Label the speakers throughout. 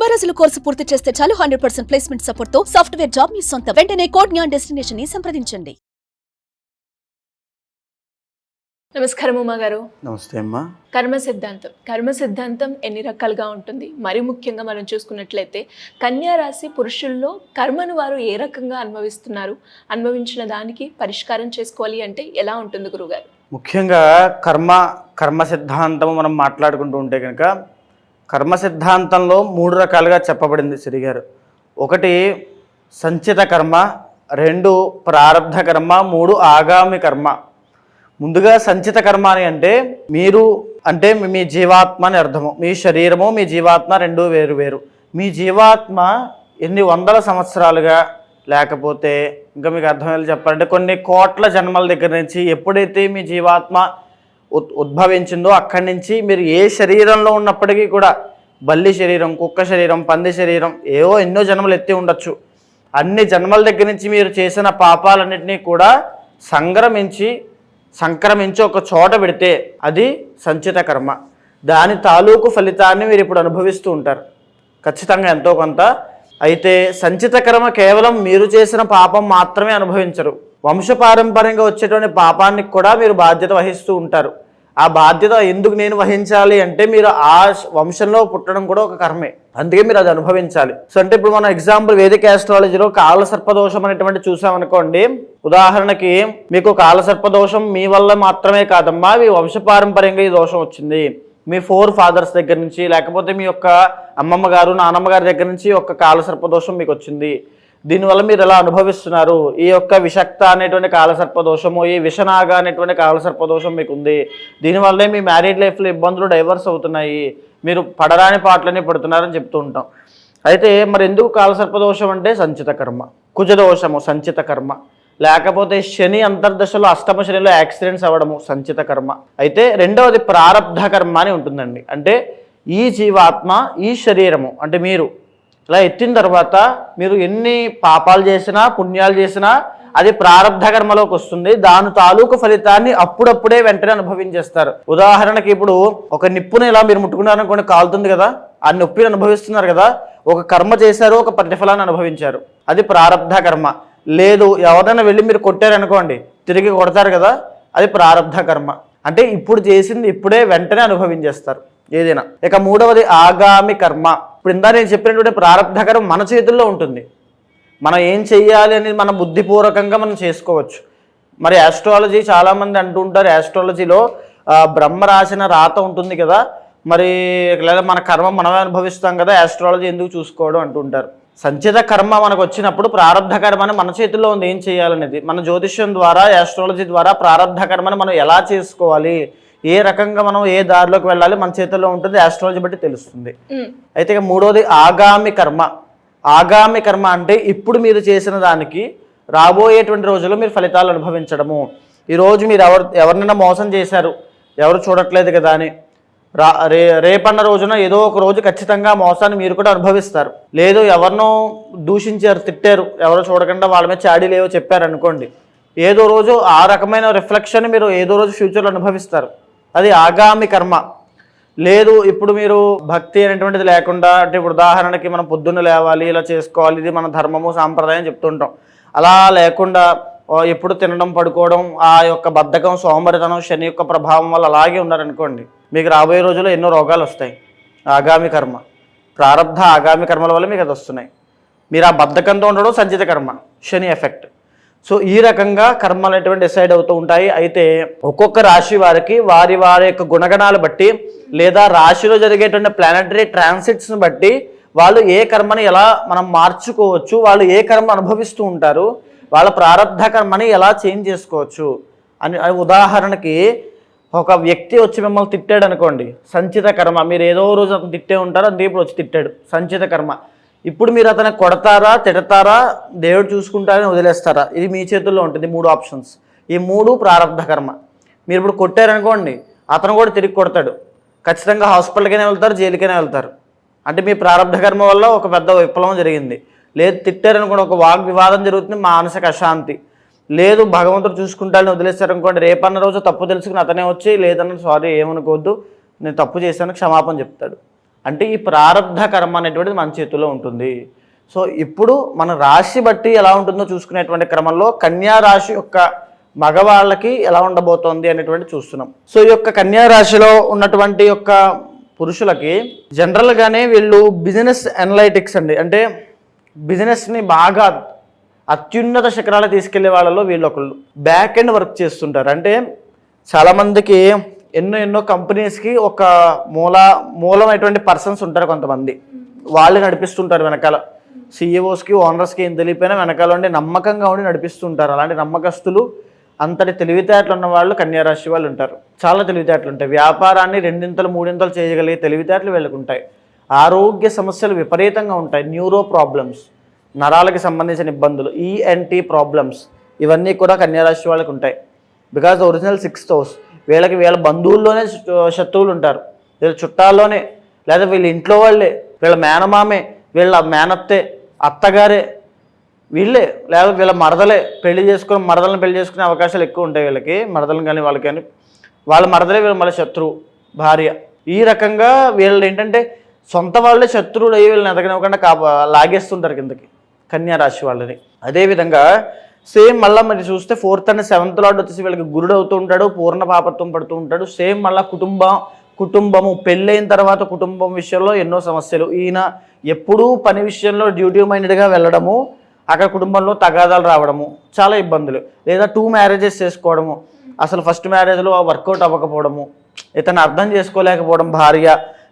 Speaker 1: తొంభై రోజుల కోర్సు పూర్తి చేస్తే చాలు హండ్రెడ్ పర్సెంట్ ప్లేస్మెంట్ సపోర్ట్తో సాఫ్ట్వేర్ జాబ్ మీ సొంతం. వెంటనే కోడ్ జ్ఞాన్ డెస్టినేషన్ని సంప్రదించండి.
Speaker 2: నమస్కారం ఉమా గారు
Speaker 3: నమస్తే అమ్మా.
Speaker 2: కర్మ సిద్ధాంతం. కర్మ సిద్ధాంతం ఎన్ని రకాలుగా ఉంటుంది? మరి ముఖ్యంగా మనం చూసుకున్నట్లయితే కన్యా రాశి పురుషుల్లో కర్మను వారు ఏ రకంగా అనుభవిస్తున్నారు? అనుభవించిన దానికి పరిష్కారం చేసుకోవాలి అంటే ఎలా ఉంటుంది గురుగారు
Speaker 3: ముఖ్యంగా కర్మ కర్మ సిద్ధాంతం మనం మాట్లాడుకుంటూ ఉంటే కనుక కర్మ సిద్ధాంతంలో మూడు రకాలుగా చెప్పబడింది సిరిగారు ఒకటి సంచిత కర్మ రెండు ప్రారంధ కర్మ మూడు ఆగామి కర్మ. ముందుగా సంచిత కర్మ అని అంటే మీరు అంటే మీ- జీవాత్మ అని అర్థము. మీ శరీరము మీ జీవాత్మ రెండు వేరు వేరు. మీ జీవాత్మ ఎన్ని వందల సంవత్సరాలుగా లేకపోతే ఇంకా మీకు అర్థమయ్యేలా చెప్పాలంటే కొన్ని కోట్ల జన్మల దగ్గర నుంచి ఎప్పుడైతే మీ జీవాత్మ ఉద్భవించిందో అక్కడి నుంచి మీరు ఏ శరీరంలో ఉన్నప్పటికీ కూడా బల్లి శరీరం కుక్క శరీరం పంది శరీరం ఏవో ఎన్నో జన్మలు ఎత్తి ఉండొచ్చు. అన్ని జన్మల దగ్గర నుంచి మీరు చేసిన పాపాలన్నింటినీ కూడా సంక్రమించి సంక్రమించి ఒక చోట పెడితే అది సంచిత కర్మ. దాని తాలూకు ఫలితాన్ని మీరు ఇప్పుడు అనుభవిస్తూ ఉంటారు. ఖచ్చితంగా ఎంతో కొంత. అయితే సంచిత కర్మ కేవలం మీరు చేసిన పాపం మాత్రమే అనుభవించరు. వంశపారంపర్యంగా వచ్చేటువంటి పాపానికి కూడా మీరు బాధ్యత వహిస్తూ ఉంటారు. ఆ బాధ్యత ఎందుకు నేను వహించాలి అంటే మీరు ఆ వంశంలో పుట్టడం కూడా ఒక కర్మే. అందుకే మీరు అది అనుభవించాలి. సో అంటే ఇప్పుడు మనం ఎగ్జాంపుల్ వేదిక ఆస్ట్రాలజీలో కాల సర్పదోషం అనేటువంటి చూసామనుకోండి ఉదాహరణకి మీకు కాల సర్పదోషం మీ వల్ల మాత్రమే కాదమ్మా మీ వంశపారంపర్యంగా ఈ దోషం వచ్చింది. మీ ఫోర్ ఫాదర్స్ దగ్గర నుంచి లేకపోతే మీ యొక్క అమ్మమ్మ గారు నానమ్మ గారి దగ్గర నుంచి ఒక కాల సర్పదోషం మీకు వచ్చింది. దీనివల్ల మీరు ఎలా అనుభవిస్తున్నారు? ఈ యొక్క విషక్త అనేటువంటి కాలసర్పదోషము ఈ విషనాగ అనేటువంటి కాలసర్పదోషం మీకు ఉంది దీనివల్లే మీ మ్యారీడ్ లైఫ్లో ఇబ్బందులు డైవర్స్ అవుతున్నాయి. మీరు పడరాని పాటలని పడుతున్నారని చెప్తూ ఉంటాం. అయితే మరి ఎందుకు కాలసర్పదోషం అంటే సంచిత కర్మ కుజదోషము సంచిత కర్మ. లేకపోతే శని అంతర్దశలో అష్టమ శనిలో యాక్సిడెంట్స్ అవ్వడము సంచిత కర్మ. అయితే రెండవది ప్రారబ్ధ కర్మ అని ఉంటుందండి. అంటే ఈ జీవాత్మ ఈ శరీరము అంటే మీరు ఇలా ఎత్తిన తర్వాత మీరు ఎన్ని పాపాలు చేసినా పుణ్యాలు చేసినా అది ప్రారంధ కర్మలోకి వస్తుంది. దాని తాలూకు ఫలితాన్ని అప్పుడప్పుడే వెంటనే అనుభవించేస్తారు. ఉదాహరణకి ఇప్పుడు ఒక నిప్పుని ఇలా మీరు ముట్టుకున్నారనుకోండి కాలుతుంది కదా. ఆ నొప్పిని అనుభవిస్తున్నారు కదా. ఒక కర్మ చేశారు ఒక ప్రతిఫలాన్ని అనుభవించారు. అది ప్రారంధ కర్మ. లేదు ఎవరైనా వెళ్ళి మీరు కొట్టారనుకోండి తిరిగి కొడతారు కదా. అది ప్రారంధ కర్మ. అంటే ఇప్పుడు చేసింది ఇప్పుడే వెంటనే అనుభవించేస్తారు. ఏదైనా. ఇక మూడవది ఆగామి కర్మ. ఇప్పుడు ఇందా నేను చెప్పినటువంటి ప్రారంభకరం మన చేతుల్లో ఉంటుంది. మనం ఏం చెయ్యాలి అనేది మన బుద్ధిపూర్వకంగా మనం చేసుకోవచ్చు. మరి యాస్ట్రాలజీ చాలామంది అంటుంటారు ఆస్ట్రాలజీలో బ్రహ్మ రాసిన రాత ఉంటుంది కదా. మరి లేదా మన కర్మ మనమే అనుభవిస్తాం కదా యాస్ట్రాలజీ ఎందుకు చూసుకోవడం అంటుంటారు సంచిత కర్మ మనకు వచ్చినప్పుడు ప్రారంధ కర్మని మన చేతుల్లో ఉంది ఏం చేయాలనేది మన జ్యోతిష్యం ద్వారా యాస్ట్రాలజీ ద్వారా ప్రారంధ కర్మని మనం ఎలా చేసుకోవాలి? ఏ రకంగా మనం ఏ దారిలోకి వెళ్ళాలి మన చేతుల్లో ఉంటుంది ఆస్ట్రాలజీ బట్టి తెలుస్తుంది. అయితే ఇక మూడోది ఆగామి కర్మ. ఆగామి కర్మ అంటే ఇప్పుడు మీరు చేసిన దానికి రాబోయేటువంటి రోజుల్లో మీరు ఫలితాలు అనుభవించడము. ఈరోజు మీరు ఎవరు ఎవరినైనా మోసం చేశారు ఎవరు చూడట్లేదు కదా అని. రా రే రేపన్న రోజున ఏదో ఒక రోజు ఖచ్చితంగా మోసాన్ని మీరు కూడా అనుభవిస్తారు. లేదు ఎవరినో దూషించారు తిట్టారు ఎవరో చూడకుండా వాళ్ళ మీద చాడీలు ఏవో చెప్పారు అనుకోండి ఏదో రోజు ఆ రకమైన రిఫ్లెక్షన్ మీరు ఏదో రోజు ఫ్యూచర్లో అనుభవిస్తారు. అది ఆగామి కర్మ. లేదు ఇప్పుడు మీరు భక్తి అనేటువంటిది లేకుండా అంటే ఇప్పుడు ఉదాహరణకి మనం పొద్దున్న లేవాలి ఇలా చేసుకోవాలి ఇది మన ధర్మము సాంప్రదాయం చెప్తుంటాం. అలా లేకుండా ఎప్పుడు తినడం పడుకోవడం ఆ యొక్క బద్ధకం సోమరితనం శని యొక్క ప్రభావం వల్ల అలాగే ఉన్నారనుకోండి మీకు రాబోయే రోజుల్లో ఎన్నో రోగాలు వస్తాయి. ఆగామి కర్మ. ప్రారంధ ఆగామి కర్మల వల్ల మీకు అది వస్తున్నాయి. మీరు ఆ బద్ధకంతో ఉండడం సంచిత కర్మ శని ఎఫెక్ట్. సో ఈ రకంగా కర్మలు అనేటువంటి డిసైడ్ అవుతూ ఉంటాయి. అయితే ఒక్కొక్క రాశి వారికి వారి వారి యొక్క గుణగణాలు బట్టి లేదా రాశిలో జరిగేటువంటి ప్లానటరీ ట్రాన్సిట్స్ని బట్టి వాళ్ళు ఏ కర్మని ఎలా మనం మార్చుకోవచ్చు వాళ్ళు ఏ కర్మ అనుభవిస్తూ ఉంటారు వాళ్ళ ప్రారంధ కర్మని ఎలా చేంజ్ చేసుకోవచ్చు అని ఉదాహరణకి ఒక వ్యక్తి వచ్చి మిమ్మల్ని తిట్టాడు అనుకోండి సంచిత కర్మ. మీరు ఏదో రోజు అతను తిట్టే ఉంటారు అందుకే ఇప్పుడు వచ్చి తిట్టాడు సంచిత కర్మ. ఇప్పుడు మీరు అతను కొడతారా తిడతారా దేవుడు చూసుకుంటారని వదిలేస్తారా? ఇది మీ చేతుల్లో ఉంటుంది మూడు ఆప్షన్స్. ఈ మూడు ప్రారంభ కర్మ. మీరు ఇప్పుడు కొట్టారనుకోండి అతను కూడా తిరిగి కొడతాడు. ఖచ్చితంగా హాస్పిటల్కైనా వెళ్తారు జైలుకైనా వెళ్తారు. అంటే మీ ప్రారంభ కర్మ వల్ల ఒక పెద్ద విప్లవం జరిగింది. లేదు తిట్టారనుకోండి ఒక వాగ్ వివాదం జరుగుతుంది మానసిక అశాంతి. లేదు భగవంతుడు చూసుకుంటాడని వదిలేస్తారనుకోండి రేపన్న రోజు తప్పు తెలుసుకుని అతనే వచ్చి లేదన్న సారీ ఏమనుకోవద్దు నేను తప్పు చేశాను క్షమాపణ చెప్తాడు. అంటే ఈ ప్రారంధ కర్మ అనేటువంటిది మన చేతిలో ఉంటుంది. సో ఇప్పుడు మన రాశి బట్టి ఎలా ఉంటుందో చూసుకునేటువంటి క్రమంలో కన్యా రాశి యొక్క మగవాళ్ళకి ఎలా ఉండబోతోంది అనేటువంటి చూస్తున్నాం. సో ఈ యొక్క కన్యా రాశిలో ఉన్నటువంటి యొక్క పురుషులకి జనరల్గానే వీళ్ళు బిజినెస్ అనలైటిక్స్ అండి. అంటే బిజినెస్ని బాగా అత్యున్నత శిఖరాలు తీసుకెళ్ళే వాళ్ళలో వీళ్ళు ఒకళ్ళు. బ్యాక్ ఎండ్ వర్క్ చేస్తుంటారు. అంటే చాలామందికి ఎన్నో ఎన్నో కంపెనీస్కి ఒక మూల మూలమైనటువంటి పర్సన్స్ ఉంటారు కొంతమంది. వాళ్ళు నడిపిస్తుంటారు వెనకాల. సీఈఓస్కి ఓనర్స్కి ఏం తెలియపోయినా వెనకాల ఉండి నమ్మకంగా ఉండి నడిపిస్తుంటారు. అలాంటి నమ్మకస్తులు అంతటి తెలివితేటలు ఉన్న వాళ్ళు కన్యారాశి వాళ్ళు ఉంటారు. చాలా తెలివితేటలు ఉంటాయి. వ్యాపారాన్ని రెండింతలు మూడింతలు చేయగలిగే తెలివితేటలు వెళ్ళకుంటాయి ఆరోగ్య సమస్యలు విపరీతంగా ఉంటాయి. న్యూరో ప్రాబ్లమ్స్ నరాలకు సంబంధించిన ఇబ్బందులు ఈఎన్టీ ప్రాబ్లమ్స్ ఇవన్నీ కూడా కన్యారాశి వాళ్ళకు ఉంటాయి. బికాజ్ ఒరిజినల్ సిక్స్త్ హౌస్ వీళ్ళకి వీళ్ళ బంధువుల్లోనే శత్రువులు ఉంటారు. వీళ్ళ చుట్టాల్లోనే లేదా వీళ్ళ ఇంట్లో వాళ్ళే వీళ్ళ మేనమామే వీళ్ళ మేనత్తే అత్తగారే వీళ్ళే లేదా వీళ్ళ మరదలే పెళ్ళి చేసుకుని మరదలను పెళ్ళి చేసుకునే అవకాశాలు ఎక్కువ ఉంటాయి వీళ్ళకి మరదలను కానీ వాళ్ళకి కానీ. వాళ్ళ మరదలే వీళ్ళ మళ్ళీ శత్రువు భార్య. ఈ రకంగా వీళ్ళు ఏంటంటే సొంత వాళ్ళే శత్రువులు అయ్యి వీళ్ళని ఎదగనివ్వకుండా కాపా లాగేస్తుంటారు కిందకి కన్యా రాశి వాళ్ళని. అదేవిధంగా సేమ్ మళ్ళీ మరి చూస్తే ఫోర్త్ అండ్ సెవెంత్ లాడ్ వచ్చేసి వీళ్ళకి గురుడు అవుతూ ఉంటాడు పూర్ణ పాపత్వం పడుతూ ఉంటాడు. సేమ్ మళ్ళీ కుటుంబం కుటుంబము పెళ్ళైన తర్వాత కుటుంబం విషయంలో ఎన్నో సమస్యలు. ఈయన ఎప్పుడూ పని విషయంలో డ్యూటీ మైండెడ్గా వెళ్ళడము అక్కడ కుటుంబంలో తగాదాలు రావడము చాలా ఇబ్బందులు. లేదా టూ మ్యారేజెస్ చేసుకోవడము అసలు ఫస్ట్ మ్యారేజ్లో వర్కౌట్ అవ్వకపోవడము ఇతను అర్థం చేసుకోలేకపోవడం భార్య.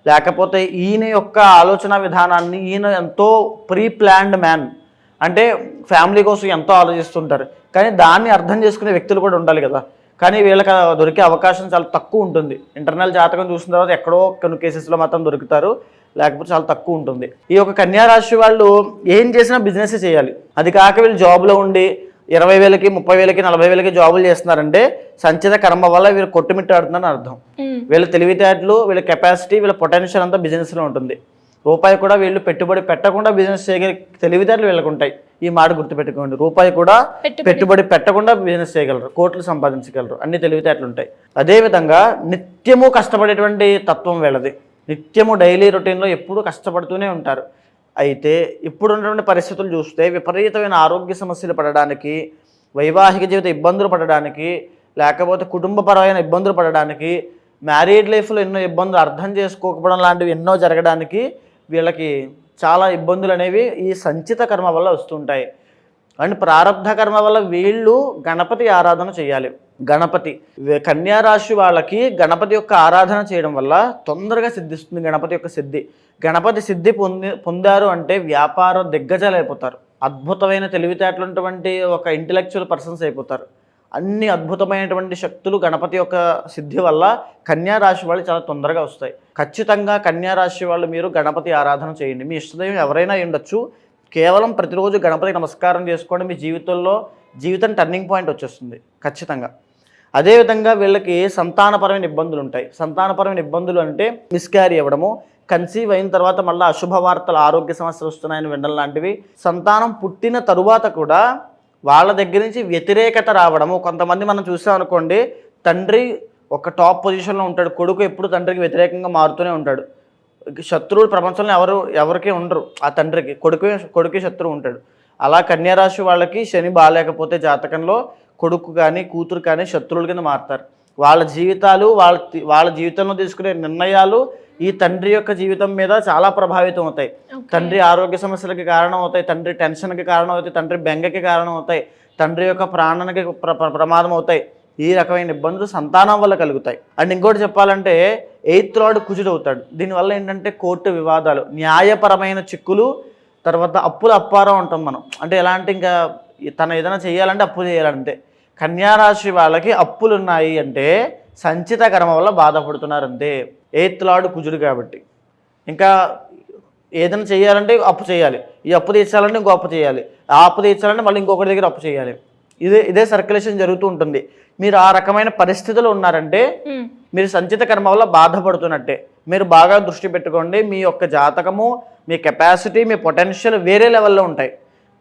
Speaker 3: లేకపోతే ఈయన యొక్క ఆలోచన విధానాన్ని ఈయన ఎంతో ప్రీ ప్లాన్డ్ మ్యాన్ అంటే ఫ్యామిలీ కోసం ఎంతో ఆలోచిస్తుంటారు. కానీ దాన్ని అర్థం చేసుకునే వ్యక్తులు కూడా ఉండాలి కదా. కానీ వీళ్ళకి దొరికే అవకాశం చాలా తక్కువ ఉంటుంది. ఇంటర్నల్ జాతకం చూసిన తర్వాత ఎక్కడో కొన్ని కేసెస్లో మాత్రం దొరుకుతారు. లేకపోతే చాలా తక్కువ ఉంటుంది. ఈ యొక్క కన్యా రాశి వాళ్ళు ఏం చేసినా బిజినెస్ చేయాలి. అది కాక వీళ్ళు జాబ్లో ఉండి ఇరవై వేలకి ముప్పై వేలకి నలభై వేలకి జాబులు చేస్తున్నారంటే సంచిత కర్మ వల్ల వీళ్ళు కొట్టుమిట్టాడుతున్నారని అర్థం. వీళ్ళ తెలివితేటలు వీళ్ళ కెపాసిటీ వీళ్ళ పొటెన్షియల్ అంతా బిజినెస్లో ఉంటుంది. రూపాయి కూడా వీళ్ళు పెట్టుబడి పెట్టకుండా బిజినెస్ చేయగల తెలివితేటలు వీళ్ళకు ఉంటాయి ఈ మాట గుర్తుపెట్టుకోండి. రూపాయి కూడా పెట్టుబడి. పెట్టకుండా బిజినెస్ చేయగలరు కోట్లు సంపాదించగలరు అన్ని తెలివితేటలు ఉంటాయి అదేవిధంగా నిత్యము కష్టపడేటువంటి తత్వం వీళ్ళది. నిత్యము డైలీ రొటీన్లో ఎప్పుడూ కష్టపడుతూనే ఉంటారు. అయితే ఇప్పుడు ఉన్నటువంటి పరిస్థితులు చూస్తే విపరీతమైన ఆరోగ్య సమస్యలు పడడానికి వైవాహిక జీవిత ఇబ్బందులు పడడానికి లేకపోతే కుటుంబపరమైన ఇబ్బందులు పడడానికి మ్యారీడ్ లైఫ్లో ఎన్నో ఇబ్బందులు అర్థం చేసుకోకపోవడం లాంటివి ఎన్నో జరగడానికి వీళ్ళకి చాలా ఇబ్బందులు అనేవి ఈ సంచిత కర్మ వల్ల వస్తుంటాయి. అండ్ ప్రారంధ కర్మ వల్ల వీళ్ళు గణపతి ఆరాధన చేయాలి. గణపతి కన్యారాశి వాళ్ళకి గణపతి యొక్క ఆరాధన చేయడం వల్ల తొందరగా సిద్ధిస్తుంది గణపతి యొక్క సిద్ధి. గణపతి సిద్ధి పొంది పొందారు అంటే వ్యాపారం దిగ్గజాలు అయిపోతారు అద్భుతమైన తెలివితేటలున్నటువంటి ఒక ఇంటలెక్చువల్ పర్సన్స్ అయిపోతారు. అన్ని అద్భుతమైనటువంటి శక్తులు గణపతి యొక్క సిద్ధి వల్ల కన్యా రాశి వాళ్ళు చాలా తొందరగా వస్తాయి. ఖచ్చితంగా కన్యా రాశి వాళ్ళు మీరు గణపతి ఆరాధన చేయండి. మీ ఇష్టదైవం ఎవరైనా ఉండొచ్చు. కేవలం ప్రతిరోజు గణపతి నమస్కారం చేసుకోండి మీ జీవితంలో జీవితం టర్నింగ్ పాయింట్ వచ్చేస్తుంది. ఖచ్చితంగా. అదేవిధంగా వీళ్ళకి సంతానపరమైన ఇబ్బందులు ఉంటాయి. సంతానపరమైన ఇబ్బందులు అంటే మిస్క్యారీ అవ్వడము కన్సీవ్ అయిన తర్వాత మళ్ళీ అశుభ వార్తలు ఆరోగ్య సమస్యలు వస్తున్నాయని వినడం లాంటివి. సంతానం పుట్టిన తరువాత కూడా వాళ్ళ దగ్గర నుంచి వ్యతిరేకత రావడము. కొంతమంది మనం చూసాం అనుకోండి తండ్రి ఒక టాప్ పొజిషన్లో ఉంటాడు కొడుకు ఎప్పుడు తండ్రికి వ్యతిరేకంగా మారుతూనే ఉంటాడు. శత్రువులు ప్రపంచంలో ఎవరు ఎవరికి ఉండరు. ఆ తండ్రికి కొడుకు కొడుకు శత్రువు ఉంటాడు. అలా కన్యారాశి వాళ్ళకి శని బాగాలేకపోతే జాతకంలో కొడుకు కానీ కూతురు కానీ శత్రువుల కింద మారుతారు. వాళ్ళ జీవితాలు వాళ్ళ వాళ్ళ జీవితంలో తీసుకునే నిర్ణయాలు ఈ తండ్రి యొక్క జీవితం మీద చాలా ప్రభావితం అవుతాయి. తండ్రి ఆరోగ్య సమస్యలకి కారణం అవుతాయి. తండ్రి టెన్షన్కి కారణం అవుతాయి. తండ్రి బెంగకి కారణం అవుతాయి. తండ్రి యొక్క ప్రాణానికి ప్ర ప్ర- ప్రమాదం అవుతాయి. ఈ రకమైన ఇబ్బందులు సంతానం వల్ల కలుగుతాయి. అండ్ ఇంకోటి చెప్పాలంటే ఎయిత్ లార్డ్ కుజుడు అవుతాడు. దీనివల్ల ఏంటంటే కోర్టు వివాదాలు న్యాయపరమైన చిక్కులు తర్వాత అప్పుల అప్పారం ఉంటాం మనం. అంటే ఎలాంటి ఇంకా తను ఏదైనా చేయాలంటే అప్పు చేయాలంతే. కన్యారాశి వాళ్ళకి అప్పులు ఉన్నాయి అంటే సంచిత కర్మ వల్ల బాధపడుతున్నారు అంతే ఎయిత్ లార్డ్ కుజుడు కాబట్టి. ఇంకా ఏదైనా చేయాలంటే అప్పు చేయాలి. ఈ అప్పు తీర్చాలంటే ఇంకో అప్పు చేయాలి. ఆ అప్పు తీర్చాలంటే మళ్ళీ ఇంకొకటి దగ్గర అప్పు చేయాలి. ఇదే ఇదే సర్క్యులేషన్ జరుగుతూ ఉంటుంది. మీరు ఆ రకమైన పరిస్థితులు ఉన్నారంటే మీరు సంచిత కర్మ వల్ల బాధపడుతున్నట్టే. మీరు బాగా దృష్టి పెట్టుకోండి. మీ యొక్క జాతకము మీ కెపాసిటీ మీ పొటెన్షియల్ వేరే లెవెల్లో ఉంటాయి.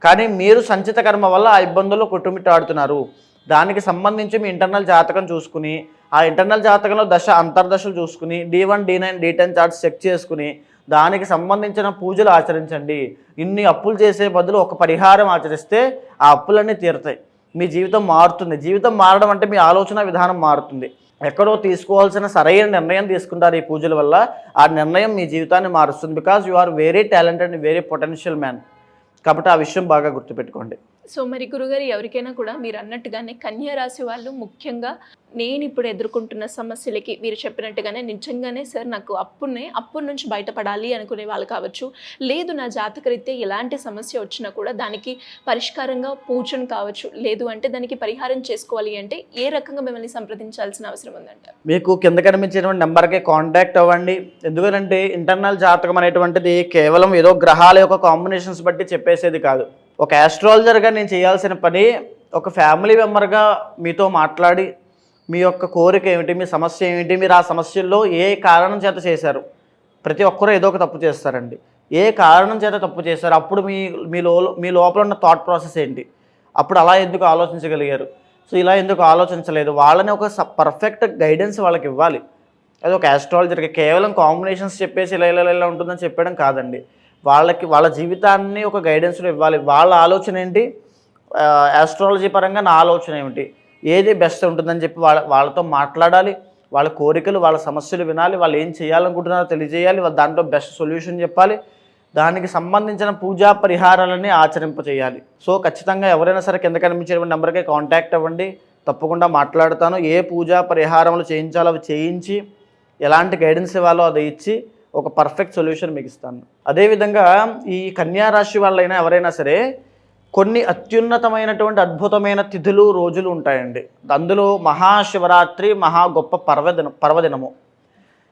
Speaker 3: కానీ మీరు సంచిత కర్మ వల్ల ఆ ఇబ్బందుల్లో కొట్టుమిట్టాడుతున్నారు. దానికి సంబంధించి మీ ఇంటర్నల్ జాతకం చూసుకుని ఆ ఇంటర్నల్ జాతకంలో దశ అంతర్దశలు చూసుకుని D one D nine D ten charts check చేసుకుని దానికి సంబంధించిన పూజలు ఆచరించండి. ఇన్ని అప్పులు చేసే బదులు ఒక పరిహారం ఆచరిస్తే ఆ అప్పులన్నీ తీరుతాయి. మీ జీవితం మారుతుంది. జీవితం మారడం అంటే మీ ఆలోచన విధానం మారుతుంది. ఎక్కడో తీసుకోవాల్సిన సరైన నిర్ణయం తీసుకుంటారు ఈ పూజల వల్ల. ఆ నిర్ణయం మీ జీవితాన్ని మారుస్తుంది. Because you are very talented and very potential man కాబట్టి ఆ విషయం బాగా గుర్తుపెట్టుకోండి.
Speaker 2: సో మరి గురుగారు ఎవరికైనా కూడా మీరు అన్నట్టుగానే కన్యా రాశి వాళ్ళు ముఖ్యంగా నేను ఇప్పుడు ఎదుర్కొంటున్న సమస్యలకి మీరు చెప్పినట్టుగానే నిజంగానే సార్ నాకు అప్పునే అప్పు నుంచి బయటపడాలి అనుకునే వాళ్ళు కావచ్చు. లేదు నా జాతకరీత్యా ఎలాంటి సమస్య వచ్చినా కూడా దానికి పరిష్కారంగా పూజను కావచ్చు. లేదు అంటే దానికి పరిహారం చేసుకోవాలి అంటే ఏ రకంగా మిమ్మల్ని సంప్రదించాల్సిన అవసరం ఉందంట
Speaker 3: మీకు కింద కనిపించేటువంటి నెంబర్కి కాంటాక్ట్ అవ్వండి. ఎందుకంటే ఇంటర్నల్ జాతకం అనేటువంటిది కేవలం ఏదో గ్రహాల యొక్క కాంబినేషన్స్ బట్టి చెప్పేసేది కాదు. ఒక యాస్ట్రాలజర్గా నేను చేయాల్సిన పని ఒక ఫ్యామిలీ మెంబర్గా మీతో మాట్లాడి మీ యొక్క కోరిక ఏమిటి మీ సమస్య ఏమిటి మీరు ఆ సమస్యల్లో ఏ కారణం చేత చేశారు? ప్రతి ఒక్కరూ ఏదో ఒక తప్పు చేస్తారండి. ఏ కారణం చేత తప్పు చేశారు? అప్పుడు మీ మీ లో మీ లోపల ఉన్న థాట్ ప్రాసెస్ ఏంటి? అప్పుడు అలా ఎందుకు ఆలోచించగలిగారు? సో ఇలా ఎందుకు ఆలోచించలేదు? వాళ్ళని ఒక పర్ఫెక్ట్ గైడెన్స్ వాళ్ళకి ఇవ్వాలి. అది ఒక ఆస్ట్రాలజర్కి కేవలం కాంబినేషన్స్ చెప్పేసి ఇలా ఇలా ఇలా ఉంటుందని చెప్పడం కాదండి. వాళ్ళకి వాళ్ళ జీవితాన్ని ఒక గైడెన్స్లో ఇవ్వాలి. వాళ్ళ ఆలోచన ఏంటి? ఆస్ట్రాలజీ పరంగా నా ఆలోచన ఏమిటి? ఏది బెస్ట్ ఉంటుందని చెప్పి వాళ్ళ వాళ్ళతో మాట్లాడాలి. వాళ్ళ కోరికలు వాళ్ళ సమస్యలు వినాలి. వాళ్ళు ఏం చేయాలనుకుంటున్నారో తెలియజేయాలి. వాళ్ళ దాంట్లో బెస్ట్ సొల్యూషన్ చెప్పాలి. దానికి సంబంధించిన పూజా పరిహారాలని ఆచరింపచేయాలి సో ఖచ్చితంగా ఎవరైనా సరే కింద కనిపించేటువంటి నెంబర్కే కాంటాక్ట్ అవ్వండి. తప్పకుండా మాట్లాడతాను. ఏ పూజా పరిహారములు చేయించాలో అవి చేయించి ఎలాంటి గైడెన్స్ ఇవ్వాలో అది ఇచ్చి ఒక పర్ఫెక్ట్ సొల్యూషన్ మీకు ఇస్తాను. అదేవిధంగా ఈ కన్యా రాశి వాళ్ళైనా ఎవరైనా సరే కొన్ని అత్యున్నతమైనటువంటి అద్భుతమైన తిథులు రోజులు ఉంటాయండి. అందులో మహాశివరాత్రి మహా గొప్ప పర్వదిన పర్వదినము.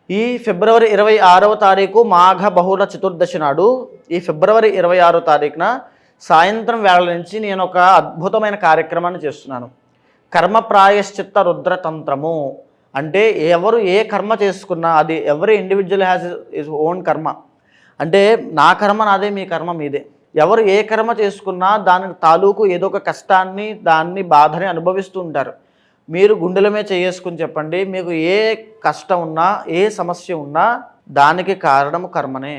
Speaker 3: ఈ ఫిబ్రవరి ఇరవై ఆరవ తారీఖు మాఘ బహుళ చతుర్దశి నాడు ఈ ఫిబ్రవరి ఇరవై ఆరో తారీఖున సాయంత్రం వేళ నుంచి నేను ఒక అద్భుతమైన కార్యక్రమాన్ని చేస్తున్నాను. కర్మ ప్రాయశ్చిత్త రుద్రతంత్రము అంటే ఎవరు ఏ కర్మ చేసుకున్నా అది ఎవరి ఇండివిజువల్ హ్యాస్ ఇస్ ఓన్ కర్మ అంటే నా కర్మ నాదే మీ కర్మ మీదే. ఎవరు ఏ కర్మ చేసుకున్నా దాని తాలూకు ఏదో ఒక కష్టాన్ని దాన్ని బాధని అనుభవిస్తూ ఉంటారు. మీరు గుండెలమే చేసుకుని చెప్పండి మీకు ఏ కష్టం ఉన్నా ఏ సమస్య ఉన్నా దానికి కారణం కర్మనే.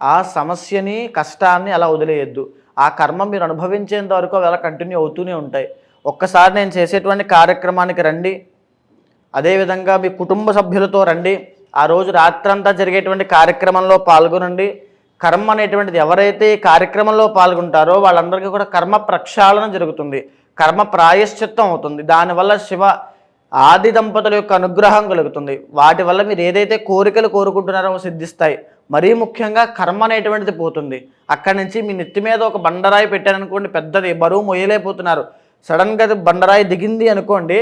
Speaker 3: ఆ సమస్యని కష్టాన్ని అలా వదిలేయద్దు. ఆ కర్మ మీరు అనుభవించేంత వరకు అవి అలా కంటిన్యూ అవుతూనే ఉంటాయి. ఒక్కసారి నేను చేసేటువంటి కార్యక్రమానికి రండి. అదేవిధంగా మీ కుటుంబ సభ్యులతో రండి. ఆ రోజు రాత్రంతా జరిగేటువంటి కార్యక్రమంలో పాల్గొనండి. కర్మ అనేటువంటిది ఎవరైతే ఈ కార్యక్రమంలో పాల్గొంటారో వాళ్ళందరికీ కూడా కర్మ ప్రక్షాళన జరుగుతుంది. కర్మ ప్రాయశ్చిత్తం అవుతుంది. దానివల్ల శివ ఆది దంపతుల యొక్క అనుగ్రహం కలుగుతుంది. వాటి వల్ల మీరు ఏదైతే కోరికలు కోరుకుంటున్నారో సిద్ధిస్తాయి. మరీ ముఖ్యంగా కర్మ అనేటువంటిది పోతుంది. అక్కడి నుంచి మీ నెత్తి మీద ఒక బండరాయి పెట్టారనుకోండి పెద్దది బరువు మొయ్యలేకపోతున్నారు. సడన్గా అది బండరాయి దిగింది అనుకోండి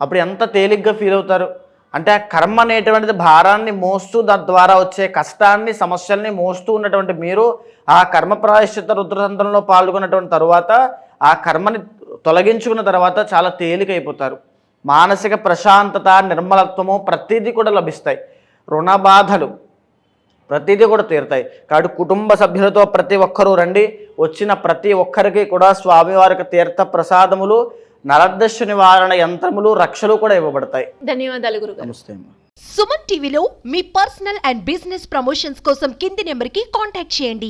Speaker 3: అప్పుడు ఎంత తేలిగ్గా ఫీల్ అవుతారు? అంటే ఆ కర్మ అనేటువంటిది భారాన్ని మోస్తూ దాని ద్వారా వచ్చే కష్టాన్ని సమస్యల్ని మోస్తూ ఉన్నటువంటి మీరు ఆ కర్మ ప్రాయశ్చిత రుద్రతంత్రంలో పాల్గొన్నటువంటి తర్వాత ఆ కర్మని తొలగించుకున్న తర్వాత చాలా తేలికైపోతారు. మానసిక ప్రశాంతత నిర్మలత్వము ప్రతిదీ కూడా లభిస్తాయి. రుణ బాధలు ప్రతిదీ కూడా తీరుతాయి. కాబట్టి కుటుంబ సభ్యులతో ప్రతి ఒక్కరూ రండి. వచ్చిన ప్రతి ఒక్కరికి కూడా స్వామివారికి తీర్థ ప్రసాదములు నరదశ నివారణ యంత్రములు రక్షలు కూడా ఇవ్వబడతాయి.
Speaker 2: ధన్యవాదాలు గురుగారు.
Speaker 3: నమస్తే.
Speaker 4: సుమన్ టీవీలో మీ పర్సనల్ అండ్ బిజినెస్ ప్రమోషన్స్ కోసం కింది నెంబర్కి కాంటాక్ట్ చేయండి.